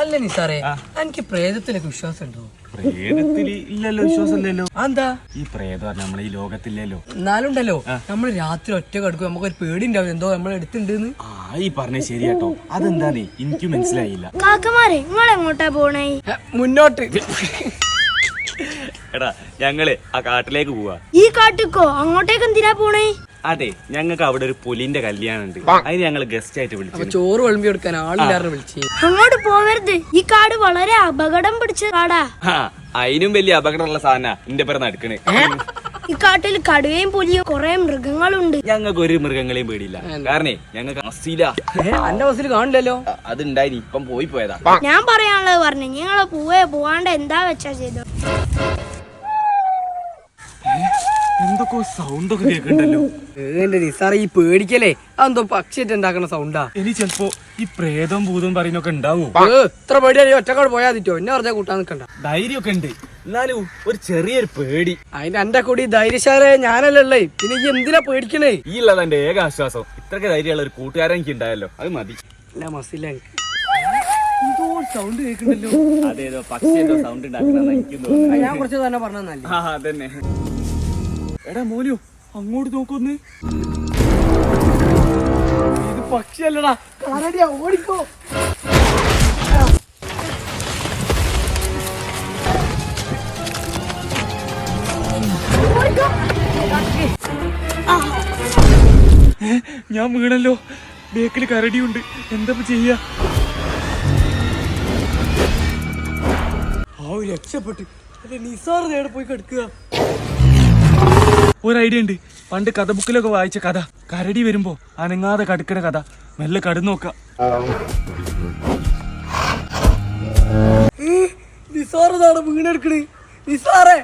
അല്ല നിസാറേ എനിക്ക് പ്രേതത്തിലൊക്കെ വിശ്വാസം ഉണ്ടോ പ്രേതത്തിൽ ഇല്ലല്ലോ വിശ്വാസമില്ലല്ലോ. എന്താ ഈ പ്രേതം പറഞ്ഞ നമ്മളെ ഈ ലോകത്തില്ലല്ലോ. എന്നാലുണ്ടല്ലോ നമ്മൾ രാത്രി ഒറ്റ കടക്കും നമുക്ക് ഒരു പേടി ഉണ്ടാവും എന്തോ നമ്മൾ എടുത്തിണ്ടെന്ന്. ആ ഈ പറഞ്ഞ ശരിയാട്ടോ. അതെന്താന്നേ? എനിക്ക് മനസ്സിലായില്ല. കാക്കമാരെ നിങ്ങൾ എങ്ങോട്ടാ പോണേ മുന്നോട്ട്. എടാ ഞങ്ങൾ ആ കാട്ടിലേക്ക് പോവാ. ഈ കാട്ടിക്കോ? അങ്ങോട്ടേക്ക് എന്തിനാ പോണേ? അതെ ഞങ്ങൾക്ക് അവിടെ ഒരു പുലിന്റെ കല്യാണം ഉണ്ട് അതിന് ഞങ്ങൾ ഗസ്റ്റ് ആയിട്ട് വിളിച്ചു. ചോറ് വിളമ്പി കൊടുക്കാൻ ആളില്ലാതെ വിളിച്ചു. അങ്ങോട്ട് പോവരുത്. ഈ കാട് വളരെ അപകടം പിടിച്ച കാടാ. ആ അതിനും വലിയ അപകടമുള്ള സാധന എന്റെ പേര് നടക്കണ്. ഈ കാട്ടിൽ കടുവയും പുലിയും കുറെ മൃഗങ്ങളുണ്ട്. ഞങ്ങൾക്ക് ഒരു മൃഗങ്ങളെയും പേടിയില്ല. കാരണേ ഞങ്ങൾക്ക് അസീല അത് ഉണ്ടായി ബസ്സിൽ കാണില്ലല്ലോ. അതുണ്ടായി ഇപ്പം പോയി പോയതാ. ഞാൻ പറയാനുള്ളത് പറഞ്ഞു ഞങ്ങളെ പോവേ പോവാണ്ട് എന്താ വെച്ചാ ചെയ്തോ എന്തൊക്കെ സൗണ്ട് ഒക്കെ കേൾക്കണ്ടല്ലോ. എന്റെ നിസാറേ ഈ പേടിക്കലേ അതെന്തോ പക്ഷിയായിട്ട് ഉണ്ടാക്കണ സൗണ്ടാ ഇനി ചെലപ്പോ ഈ പ്രേതം ഭൂതം പറയുന്നൊക്കെ ഉണ്ടാവും? ഏ, ഇത്ര പേടിയായി ഒറ്റക്കാട് പോയാ തിറ്റോ എന്നെ പറഞ്ഞാ കൂട്ടാൻ നിക്കണ്ട. ധൈര്യമൊക്കെ ഉണ്ട്. എന്നാലും ഒരു ചെറിയൊരു പേടി. അതിന്റെ എന്റെ കൂടി ധൈര്യശാല ഞാനല്ലേ ഉള്ളേ. പിന്നെ ഈ എന്തിനാ പേടിക്കണേ? ഈ ഉള്ളത് എന്റെ ഏക ആശ്വാസം. ഇത്രക്ക് ധൈര്യമുള്ള ഒരു കൂട്ടുകാരൻ എനിക്ക് ഉണ്ടായല്ലോ. അത് മതി. ഇല്ല മസില എന്തോ സൗണ്ട് കേൾക്കുന്നല്ലോ അതേതോ പക്ഷി സൗണ്ട് ഉണ്ടാക്കുന്ന എനിക്ക് ഞാൻ കുറച്ച് തന്നെ പറഞ്ഞാൽ ആ അതന്നെ. എടാ മോലിയോ അങ്ങോട്ട് നോക്കൊന്ന്. ഇത് പക്ഷിയല്ലടാ. കരടിയാ ഓടിക്കോ. ഞാൻ വീണല്ലോ. ബേക്കിൽ കരടിയുണ്ട്. എന്താ ചെയ്യാ? ആ രക്ഷപ്പെട്ട്. അല്ലെ നിസാർ നേടെ പോയി കിടക്കുക. ഒരു ഐഡിയ ഉണ്ട്. പണ്ട് കഥ ബുക്കിലൊക്കെ വായിച്ച കഥ. കരടി വരുമ്പോ അനങ്ങാതെ കടുക്കണ കഥ. മെല്ലെ കടന്നു നോക്കാം. നാടെ വീണെടുക്കണ്. നിസാറേ.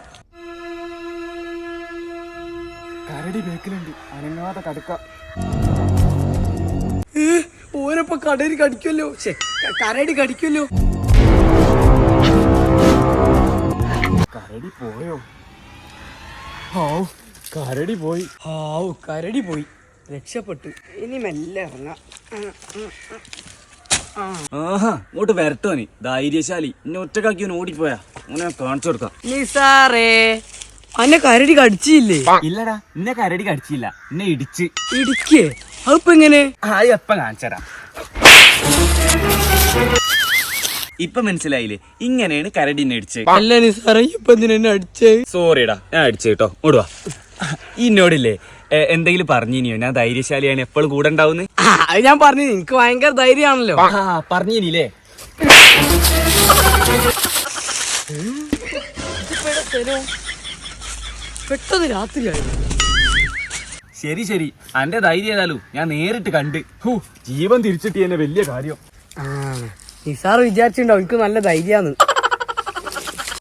കരടി ബേക്കിലുണ്ട്. അനങ്ങാതെ കടുക്ക. ഓരപ്പോ കടയിൽ കടിക്കുമല്ലോ കരടി കടിക്കുമല്ലോ കരടി പോയോ? ഹാവ് കരടി പോയി. ഹാവ് കരടി പോയി. രക്ഷപ്പെട്ടു. ഇനി മെല്ലെ ഇറങ്ങാം. ആഹാ ഇങ്ങോട്ട് വരട്ടോനി ധൈര്യശാലി. എന്നെ ഒറ്റക്കാക്കി ഓടിപ്പോയാ. അങ്ങനെ കാണിച്ചു കൊടുക്കാം. നിസാറേ. അന്നെ കരടി കടിച്ചില്ലേ? ഇല്ലടാ ഇന്നെ കരടി കടിച്ചില്ല. എന്നെ ഇടിച്ച്. ഇടിക്കേ? അതിപ്പോ എങ്ങനെ? ആ എപ്പ കാണിച്ചരാ. ഇപ്പൊ മനസ്സിലായില്ലേ? ഇങ്ങനെയാണ് കരടി എന്നെ ഇടിച്ചത് അല്ല നിസാറേ ഇപ്പൊ എന്തിനെ എന്നെ അടിച്ചേ? സോറിടാ ഞാൻ അടിച്ചു കേട്ടോ ഓടുവാ. ഇന്നോടില്ലേ? എന്നോടില്ലേ എന്തെങ്കിലും പറഞ്ഞിനിയോ? ഞാൻ ധൈര്യശാലിയാണ്. എപ്പോഴും കൂടെ ഉണ്ടാവുന്നു? അത് ഞാൻ പറഞ്ഞു എനിക്ക് ഭയങ്കര ധൈര്യമാണല്ലോ. പറഞ്ഞിനില്ലേ? പെട്ടെന്ന് രാത്രിയായി. ശരി ശരി. അന്റെ ധൈര്യം ഏതാലും ഞാൻ നേരിട്ട് കണ്ട്. ഹൂ ജീവൻ തിരിച്ചിട്ട് തന്നെ വലിയ കാര്യം. നിസാർ വിചാരിച്ചിട്ടുണ്ടോ എനിക്ക് നല്ല ധൈര്യാന്ന്